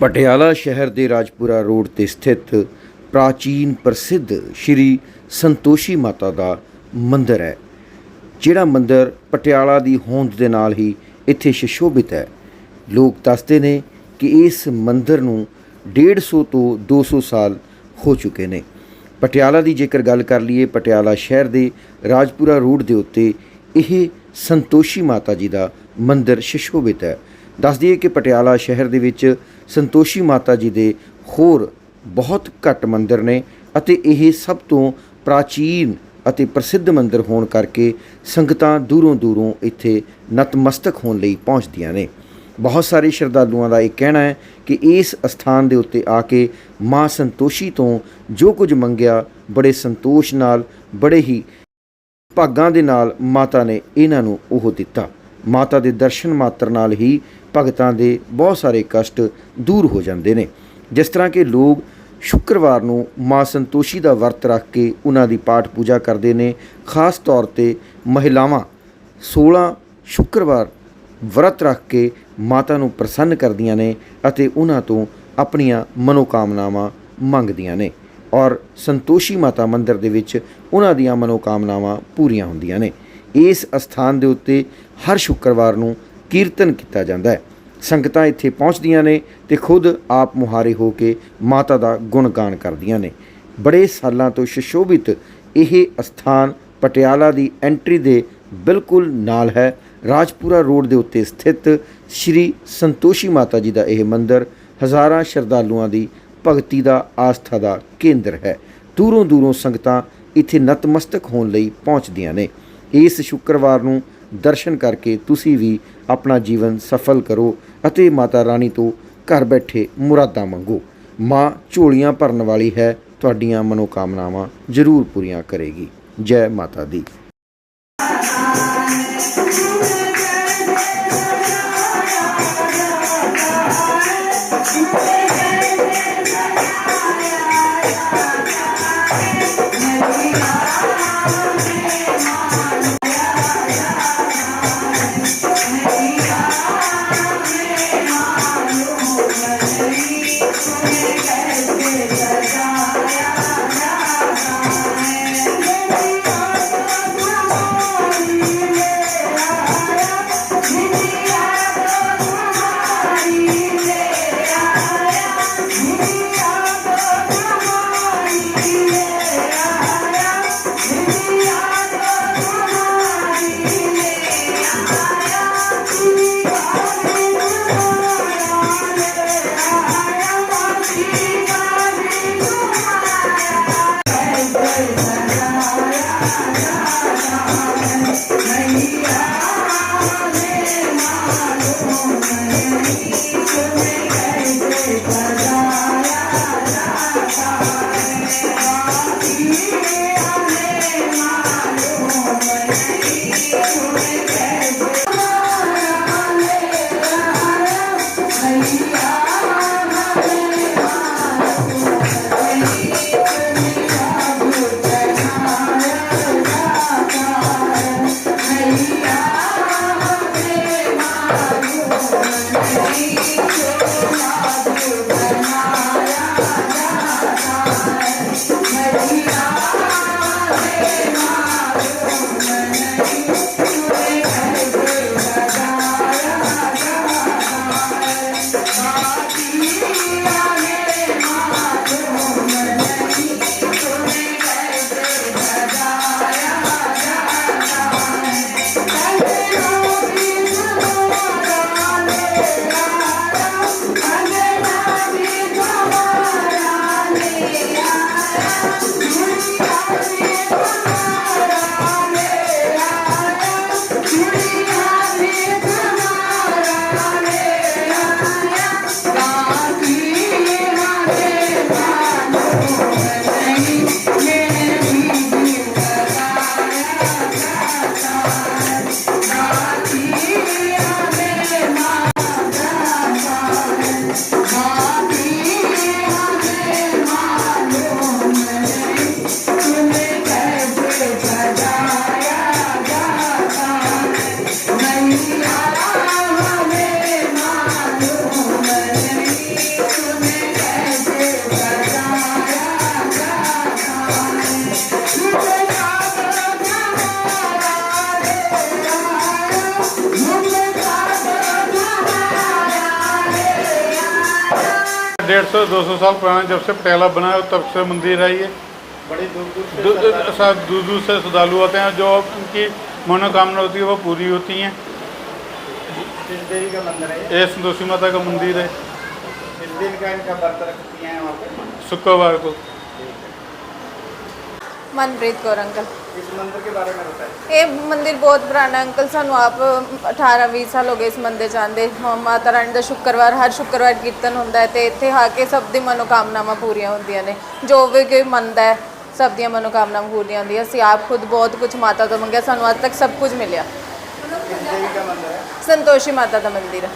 ਪਟਿਆਲਾ ਸ਼ਹਿਰ ਦੇ ਰਾਜਪੁਰਾ ਰੋਡ ਤੇ ਸਥਿਤ ਪ੍ਰਾਚੀਨ ਪ੍ਰਸਿੱਧ ਸ਼੍ਰੀ ਸੰਤੋਸ਼ੀ ਮਾਤਾ ਦਾ ਮੰਦਿਰ ਹੈ, ਜਿਹੜਾ ਮੰਦਿਰ ਪਟਿਆਲਾ ਦੀ ਹੋਂਦ ਦੇ ਨਾਲ ਹੀ ਇੱਥੇ ਸ਼ਿਸ਼ੋਭਿਤ ਹੈ। ਲੋਕ ਦੱਸਦੇ ਨੇ ਕਿ ਇਸ ਮੰਦਿਰ ਨੂੰ 150 ਤੋਂ 200 ਸਾਲ ਹੋ ਚੁੱਕੇ ਨੇ। ਪਟਿਆਲਾ ਦੀ ਜੇਕਰ ਗੱਲ ਕਰ ਲਈਏ ਪਟਿਆਲਾ ਸ਼ਹਿਰ ਦੇ ਰਾਜਪੁਰਾ ਰੋਡ ਦੇ ਉੱਤੇ ਇਹ ਸੰਤੋਸ਼ੀ ਮਾਤਾ ਜੀ ਦਾ ਮੰਦਿਰ ਸ਼ਿਸ਼ੋਭਿਤ ਹੈ। ਦੱਸ ਦਈਏ ਕਿ ਪਟਿਆਲਾ ਸ਼ਹਿਰ ਦੇ ਵਿੱਚ ਸੰਤੋਸ਼ੀ ਮਾਤਾ ਜੀ ਦੇ ਹੋਰ ਬਹੁਤ ਘੱਟ ਮੰਦਿਰ ਨੇ ਅਤੇ ਇਹ ਸਭ ਤੋਂ ਪ੍ਰਾਚੀਨ ਅਤੇ ਪ੍ਰਸਿੱਧ ਮੰਦਿਰ ਹੋਣ ਕਰਕੇ ਸੰਗਤਾਂ ਦੂਰੋਂ ਦੂਰੋਂ ਇੱਥੇ ਨਤਮਸਤਕ ਹੋਣ ਲਈ ਪਹੁੰਚਦੀਆਂ ਨੇ। ਬਹੁਤ ਸਾਰੇ ਸ਼ਰਧਾਲੂਆਂ ਦਾ ਇਹ ਕਹਿਣਾ ਹੈ ਕਿ ਇਸ ਅਸਥਾਨ ਦੇ ਉੱਤੇ ਆ ਕੇ ਮਾਂ ਸੰਤੋਸ਼ੀ ਤੋਂ ਜੋ ਕੁਝ ਮੰਗਿਆ, ਬੜੇ ਸੰਤੋਸ਼ ਨਾਲ, ਬੜੇ ਹੀ ਭਾਗਾਂ ਦੇ ਨਾਲ ਮਾਤਾ ਨੇ ਇਹਨਾਂ ਨੂੰ ਉਹ ਦਿੱਤਾ। ਮਾਤਾ ਦੇ ਦਰਸ਼ਨ ਮਾਤਰ ਨਾਲ ਹੀ ਭਗਤਾਂ ਦੇ ਬਹੁਤ ਸਾਰੇ ਕਸ਼ਟ ਦੂਰ ਹੋ ਜਾਂਦੇ ਨੇ। ਜਿਸ ਤਰ੍ਹਾਂ ਕਿ ਲੋਕ ਸ਼ੁੱਕਰਵਾਰ ਨੂੰ ਮਾਂ ਸੰਤੋਸ਼ੀ ਦਾ ਵਰਤ ਰੱਖ ਕੇ ਉਹਨਾਂ ਦੀ ਪਾਠ ਪੂਜਾ ਕਰਦੇ ਨੇ। ਖਾਸ ਤੌਰ ਤੇ ਮਹਿਲਾਵਾਂ 16 ਸ਼ੁੱਕਰਵਾਰ ਵਰਤ ਰੱਖ ਕੇ ਮਾਤਾ ਨੂੰ ਪ੍ਰਸੰਨ ਕਰਦੀਆਂ ਨੇ ਅਤੇ ਉਹਨਾਂ ਤੋਂ ਆਪਣੀਆਂ ਮਨੋਕਾਮਨਾਵਾਂ ਮੰਗਦੀਆਂ ਨੇ ਔਰ ਸੰਤੋਸ਼ੀ ਮਾਤਾ ਮੰਦਿਰ ਦੇ ਵਿੱਚ ਉਹਨਾਂ ਦੀਆਂ ਮਨੋਕਾਮਨਾਵਾਂ ਪੂਰੀਆਂ ਹੁੰਦੀਆਂ ਨੇ। ਇਸ ਅਸਥਾਨ ਦੇ ਉੱਤੇ ਹਰ ਸ਼ੁੱਕਰਵਾਰ ਨੂੰ ਕੀਰਤਨ ਕੀਤਾ ਜਾਂਦਾ ਹੈ। ਸੰਗਤਾਂ ਇੱਥੇ ਪਹੁੰਚਦੀਆਂ ਨੇ ਤੇ ਖੁਦ ਆਪ ਮੁਹਾਰੇ ਹੋ ਕੇ ਮਾਤਾ ਦਾ ਗੁਣਗਾਨ ਕਰਦੀਆਂ ਨੇ। ਬੜੇ ਸਾਲਾਂ ਤੋਂ ਸ਼ਿਸ਼ੋਭਿਤ ਇਹ ਅਸਥਾਨ ਪਟਿਆਲਾ ਦੀ ਐਂਟਰੀ ਦੇ ਬਿਲਕੁਲ ਨਾਲ ਹੈ। ਰਾਜਪੁਰਾ ਰੋਡ ਦੇ ਉੱਤੇ ਸਥਿਤ ਸ਼੍ਰੀ ਸੰਤੋਸ਼ੀ ਮਾਤਾ ਜੀ ਦਾ ਇਹ ਮੰਦਿਰ ਹਜ਼ਾਰਾਂ ਸ਼ਰਧਾਲੂਆਂ ਦੀ ਭਗਤੀ ਦਾ ਆਸਥਾ ਦਾ ਕੇਂਦਰ ਹੈ। ਦੂਰੋਂ ਦੂਰੋਂ ਸੰਗਤਾਂ ਇੱਥੇ ਨਤਮਸਤਕ ਹੋਣ ਲਈ ਪਹੁੰਚਦੀਆਂ ਨੇ। ਇਸ ਸ਼ੁੱਕਰਵਾਰ ਨੂੰ ਦਰਸ਼ਨ ਕਰਕੇ ਤੁਸੀਂ ਵੀ ਆਪਣਾ ਜੀਵਨ ਸਫਲ ਕਰੋ ਅਤੇ ਮਾਤਾ ਰਾਣੀ ਤੋਂ ਘਰ ਬੈਠੇ ਮੁਰਾਦਾਂ ਮੰਗੋ। ਮਾਂ ਝੋਲੀਆਂ ਭਰਨ ਵਾਲੀ ਹੈ, ਤੁਹਾਡੀਆਂ ਮਨੋਕਾਮਨਾਵਾਂ ਜ਼ਰੂਰ ਪੂਰੀਆਂ ਕਰੇਗੀ। ਜੈ ਮਾਤਾ ਦੀ। डेढ़ सौ दो सौ साल पुराना जब से पटेला बना है तब से मंदिर है ये। बड़ी दूर दूर से श्रद्धालु आते हैं जो उनकी मनोकामना होती है वो पूरी होती है। ये? संतोषी माता का मंदिर है। शुक्रवार को। मनप्रीत कौर अंकल। इस मंदिर के बारे में बताएं ਇਹ ਮੰਦਿਰ ਬਹੁਤ ਪੁਰਾਣਾ ਹੈ ਅੰਕਲ ਸਾਨੂੰ ਆਪ 18 20 ਸਾਲ ਹੋ ਗਏ ਇਸ ਮੰਦਿਰ ਚ ਆਉਂਦੇ ਹਾਂ ਮਾਤਾ ਰਾਣੀ ਦਾ ਸ਼ੁੱਕਰਵਾਰ ਹਰ ਸ਼ੁੱਕਰਵਾਰ ਕੀਰਤਨ ਹੁੰਦਾ ਹੈ ਤੇ ਇੱਥੇ ਆ ਕੇ ਸਭ ਦੀ ਮਨੋਕਾਮਨਾਵਾਂ ਪੂਰੀਆਂ ਹੁੰਦੀਆਂ ਨੇ ਜੋ ਵੀ ਕੋਈ ਮੰਨਦਾ ਹੈ ਸਭ ਦੀਆਂ ਮਨੋਕਾਮਨਾਵਾਂ ਪੂਰੀਆਂ ਹੁੰਦੀਆਂ ਅਸੀਂ ਆਪ ਖੁਦ ਬਹੁਤ ਕੁਝ ਮਾਤਾ ਤੋਂ ਮੰਗਿਆ ਸਾਨੂੰ ਅੱਜ ਤੱਕ ਸਭ ਕੁਝ ਮਿਲਿਆ किस देवी का मंदिर है ਸੰਤੋਸ਼ੀ ਮਾਤਾ ਦਾ ਮੰਦਿਰ ਹੈ